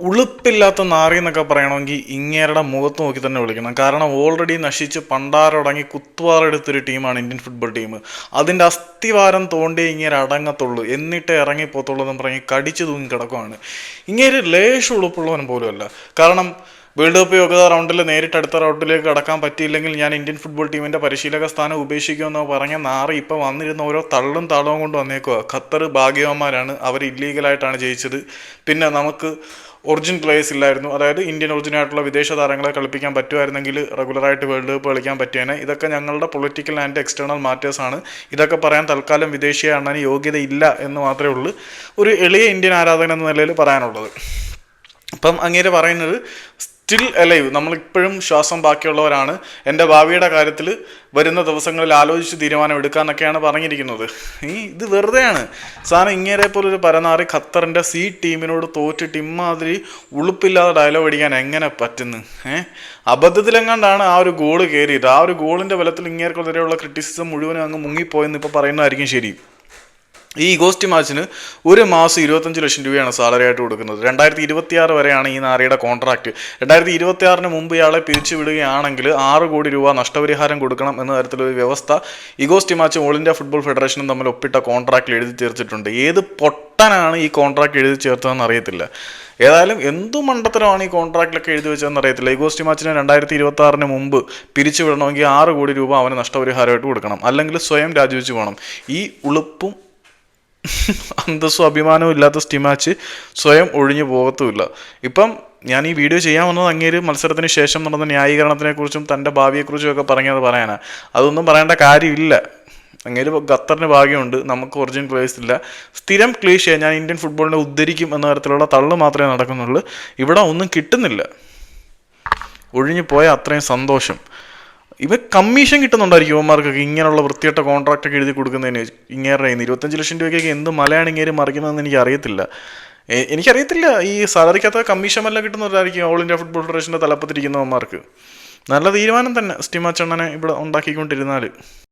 ഉളുപ്പില്ലാത്ത നാറി എന്നൊക്കെ പറയണമെങ്കിൽ ഇങ്ങേരുടെ മുഖത്ത് നോക്കി തന്നെ വിളിക്കണം. കാരണം ഓൾറെഡി നശിച്ച് പണ്ടാരടങ്ങി കുത്തുവാറെടുത്തൊരു ടീമാണ് ഇന്ത്യൻ ഫുട്ബോൾ ടീം അതിന്റെ അസ്ഥിവാരം തോണ്ടേ ഇങ്ങനെ അടങ്ങത്തുള്ളൂ. എന്നിട്ട് ഇറങ്ങിപ്പോത്തുള്ളൂ എന്ന് പറഞ്ഞ് കടിച്ചു തൂങ്ങി കിടക്കുവാണ്. ഇങ്ങേര് ലേശ ഉളുപ്പുള്ളവൻ പോലുമല്ല കാരണം വേൾഡ് കപ്പ് യോഗ്യത റൗണ്ടിൽ നേരിട്ട് അടുത്ത റൗണ്ടിലേക്ക് കടക്കാൻ പറ്റിയില്ലെങ്കിൽ ഞാൻ ഇന്ത്യൻ ഫുട്ബോൾ ടീമിന്റെ പരിശീലക സ്ഥാനം ഉപേക്ഷിക്കുമെന്ന് പറഞ്ഞ നാറി ഇപ്പം വന്നിരുന്ന ഓരോ തള്ളും താളവും കൊണ്ട് വന്നേക്കുക ഖത്തർ ഭാഗ്യവന്മാരാണ്. അവർ ഇല്ലീഗലായിട്ടാണ് ജയിച്ചത്. പിന്നെ നമുക്ക് ഒറിജിൻ പ്ലേയേഴ്സ് ഇല്ലായിരുന്നു. അതായത് ഇന്ത്യൻ ഒറിജിനായിട്ടുള്ള വിദേശ താരങ്ങളെ കളിപ്പിക്കാൻ പറ്റുമായിരുന്നെങ്കിൽ റെഗുലറായിട്ട് വേൾഡ് കപ്പ് കളിക്കാൻ പറ്റിയേനെ. ഇതൊക്കെ ഞങ്ങളുടെ പൊളിറ്റിക്കൽ ആൻഡ് എക്സ്റ്റേണൽ മാറ്റേഴ്സാണ് ഇതൊക്കെ പറയാൻ തൽക്കാലം വിദേശീയ അണ്ണന് യോഗ്യതയില്ല എന്ന് മാത്രമേ ഉള്ളൂ. ഒരു എളിയ ഇന്ത്യൻ ആരാധകൻ എന്ന നിലയിൽ പറയാനുള്ളത്. അപ്പം അങ്ങേര് പറയുന്നത് സ്റ്റിൽ അലൈവ് നമ്മളിപ്പോഴും ശ്വാസം ബാക്കിയുള്ളവരാണ്. എന്റെ ഭാവിയുടെ കാര്യത്തിൽ വരുന്ന ദിവസങ്ങളിൽ ആലോചിച്ച് തീരുമാനം എടുക്കാന്നൊക്കെയാണ് പറഞ്ഞിരിക്കുന്നത്. ഈ ഇത് വെറുതെയാണ്. സാധനം ഇങ്ങേരെ പോലൊരു പരനാറി ഖത്തറിന്റെ സി ടീമിനോട് തോറ്റിട്ട് ഇമ്മാതിരി ഉളുപ്പില്ലാതെ ഡയലോഗ് അടിക്കാൻ എങ്ങനെ പറ്റുന്നു? ഏഹ് അബദ്ധത്തിലെങ്ങാണ്ടാണ് ആ ഒരു ഗോൾ കയറിയത്? ആ ഒരു ഗോളിന്റെ ബലത്തിൽ ഇങ്ങേർക്കെതിരെയുള്ള ക്രിറ്റിസിസം മുഴുവനും അങ്ങ് മുങ്ങിപ്പോയെന്ന് ഇപ്പോൾ പറയുന്നതായിരിക്കും ശരി. ഈ ഗോസ്റ്റ് മാച്ചിന് ഒരു മാസം ഇരുപത്തഞ്ച് ലക്ഷം രൂപയാണ് സാലറി ആയിട്ട് കൊടുക്കുന്നത്. രണ്ടായിരത്തി ഇരുപത്തി ആറ് വരെയാണ് ഈ നാറിയുടെ കോൺട്രാക്ട് രണ്ടായിരത്തി ഇരുപത്തി ആറിന് മുമ്പ് ഇയാളെ പിരിച്ചു വിടുകയാണെങ്കിൽ ആറ് കോടി രൂപ നഷ്ടപരിഹാരം കൊടുക്കണം എന്ന തരത്തിലൊരു വ്യവസ്ഥ ഈ ghost match all India football ഫെഡറേഷനും തമ്മിൽ ഒപ്പിട്ട കോൺട്രാക്റ്റിൽ എഴുതി ചേർത്തിട്ടുണ്ട് ഏത് പൊട്ടനാണ് ഈ കോൺട്രാക്ട് എഴുതി ചേർത്തതെന്ന് അറിയത്തില്ല. ഏതായാലും എന്തു മണ്ടത്തരമാണ് ഈ കോൺട്രാക്റ്റിലൊക്കെ എഴുതി വെച്ചതെന്ന് അറിയത്തില്ല. ഈ ഗോസ്റ്റ് മാച്ചിന് രണ്ടായിരത്തി ഇരുപത്തി ആറിന് മുമ്പ് പിരിച്ചു വിടണമെങ്കിൽ ആറ് കോടി രൂപ അവന് നഷ്ടപരിഹാരമായിട്ട് കൊടുക്കണം. അല്ലെങ്കിൽ സ്വയം രാജിവെച്ച് പോകണം. ഈ ഉളുപ്പും അന്തസ്സും അഭിമാനവും ഇല്ലാത്ത സ്റ്റിമാച്ച് സ്വയം ഒഴിഞ്ഞു പോകത്തുമില്ല. ഇപ്പം ഞാൻ ഈ വീഡിയോ ചെയ്യാൻ വന്നത് അങ്ങേര് മത്സരത്തിന് ശേഷം നടന്ന ന്യായീകരണത്തിനെക്കുറിച്ചും തന്റെ ഭാവിയെക്കുറിച്ചും ഒക്കെ പറഞ്ഞത് പറയാനാ. അതൊന്നും പറയേണ്ട കാര്യമില്ല. അങ്ങേര് ഖത്തറിന് ഭാഗ്യമുണ്ട്. നമുക്ക് ഒറിജിനൽ പ്ലേയേഴ്സ് ഇല്ല. സ്ഥിരം ക്ലീഷേ ഞാൻ ഇന്ത്യൻ ഫുട്ബോളിനെ ഉദ്ധരിക്കും എന്ന തരത്തിലുള്ള തള്ളു മാത്രമേ നടക്കുന്നുള്ളൂ. ഇവിടെ ഒന്നും കിട്ടുന്നില്ല. ഒഴിഞ്ഞു പോയ അത്രയും സന്തോഷം. ഇവ കമ്മീഷൻ കിട്ടുന്നുണ്ടായിരിക്കും ഇവന്മാർക്കൊക്കെ ഇങ്ങനെയുള്ള വൃത്തിയായിട്ട കോൺട്രാക്ട് ഒക്കെ എഴുതി കൊടുക്കുന്നതിന്. ഇങ്ങേറെ ഇരുപത്തഞ്ച് ലക്ഷം രൂപയ്ക്കൊക്കെ എന്ത് മലയാണ് ഇങ്ങേര് മറിക്കുന്നതെന്ന് എനിക്ക് അറിയത്തില്ല എനിക്കറിയത്തില്ല. ഈ സാലറിക്കകത്ത് കമ്മീഷൻ വല്ല കിട്ടുന്നവരായിരിക്കും ഓൾ ഇന്ത്യ ഫുട്ബോൾ ഫെഡറേഷന്റെ തലപ്പത്തിരിക്കുന്നവന്മാർക്ക്. നല്ല തീരുമാനം തന്നെ സ്റ്റിമാച്ചണ്ണനെ ഇവിടെ ഉണ്ടാക്കിക്കൊണ്ടിരുന്നാൽ